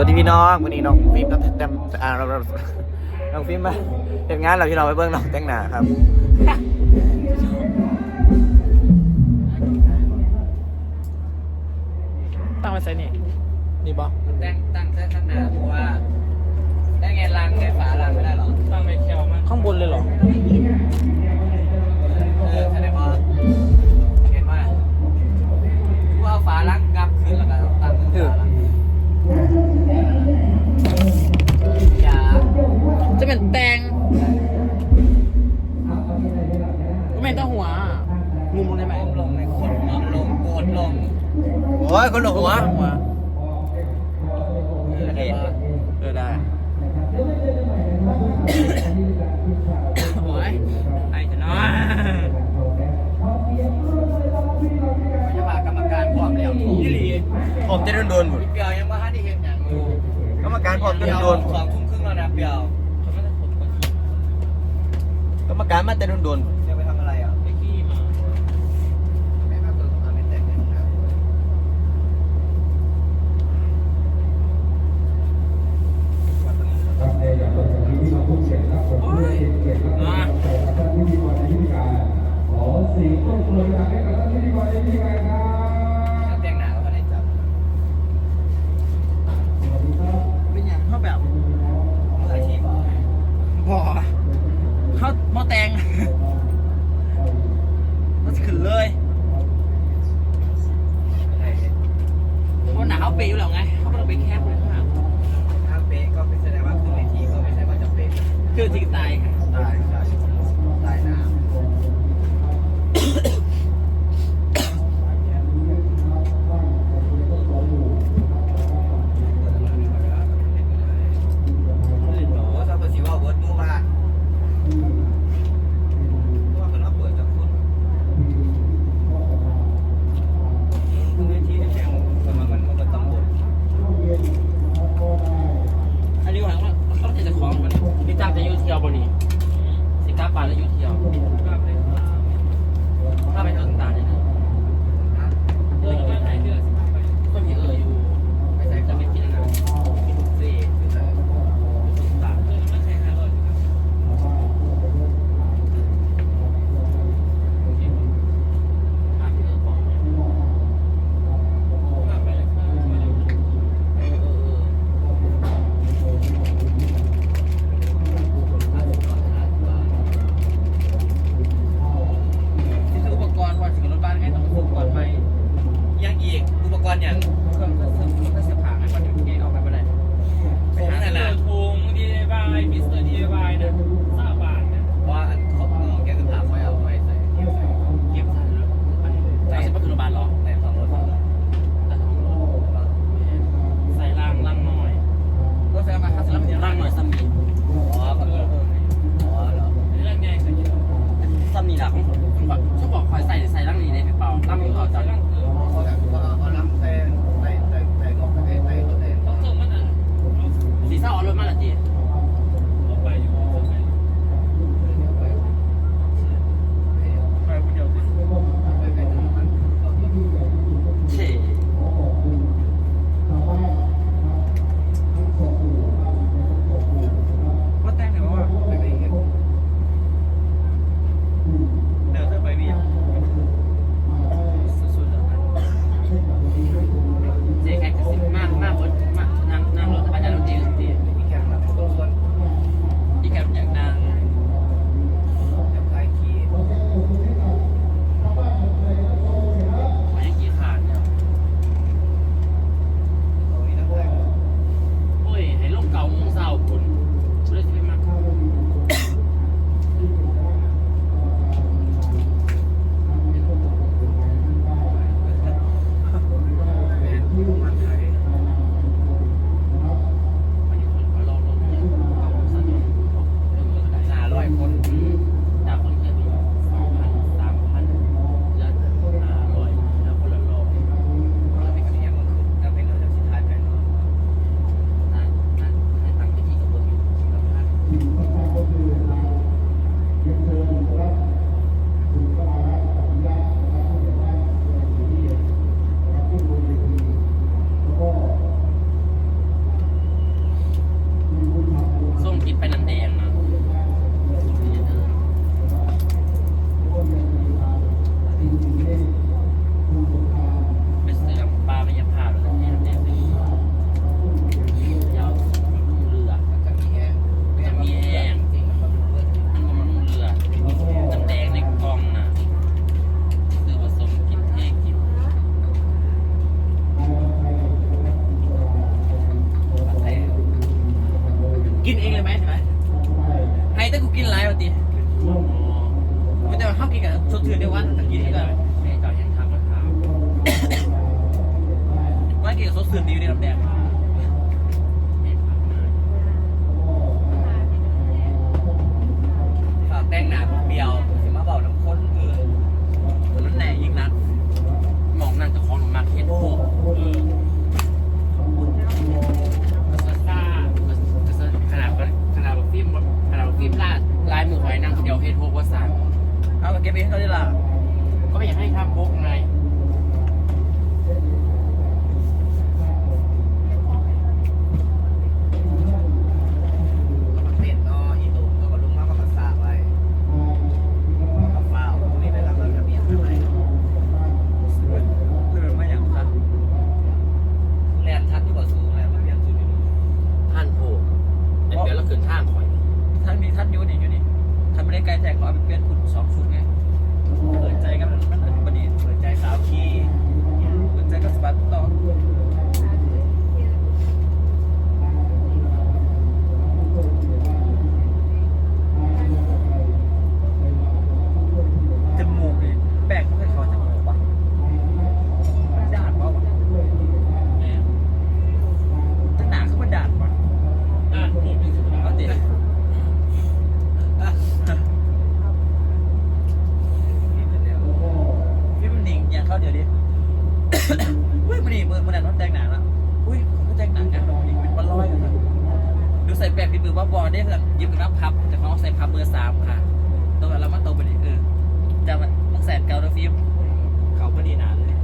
สวัสดีพี่น้องวันนี้น้องฟิล์มต้องเต็มอ่าเราเราน้องฟิล์มมาเห็นงานเราที่เราไปเบิ้งน้องแต่งหน้าครับ ตั้งไว้ใส่นี่ นี่บอตั้งตั้งแค่ข้างหน้าเพราะว่าได้ไงรังไงฝารังไม่ได้หรอตั้งไว้แควมันข้างบนเลยเหรอเอ โอ้ยคนหลงหัวหัวเออได้ปะเออได้โอ้ยไอ้จะน้อยจะมากรรมการพร้อมแล้วยี่หลีผมจะโดนโดนหมดเปียวยังว่าให้ได้เห็นอย่างอยู่กรรมการผมจะเปียวโดนสองทุ่มครึ่งแล้วนะเปียวกรรมการมาแต่โดนโดนจะไปทำอะไรอะ ไปขี้มา ไม่มาเปิดของไม่แต่งเลยนะ โอ้ยมา ถ้า กินหลายวันดีมันจะเข้ากินกับสดถือเดียววันกินที่อกันว่กินกับสดถือดีอยู่ในลำแดง น้บพับแต่ของใส่พับเบอร์สามค่ะ ตัวเรามาโตไปดิเออจะมันต้องแสนเกาแล้ฟิล์มเขาไม่ดีนานเลย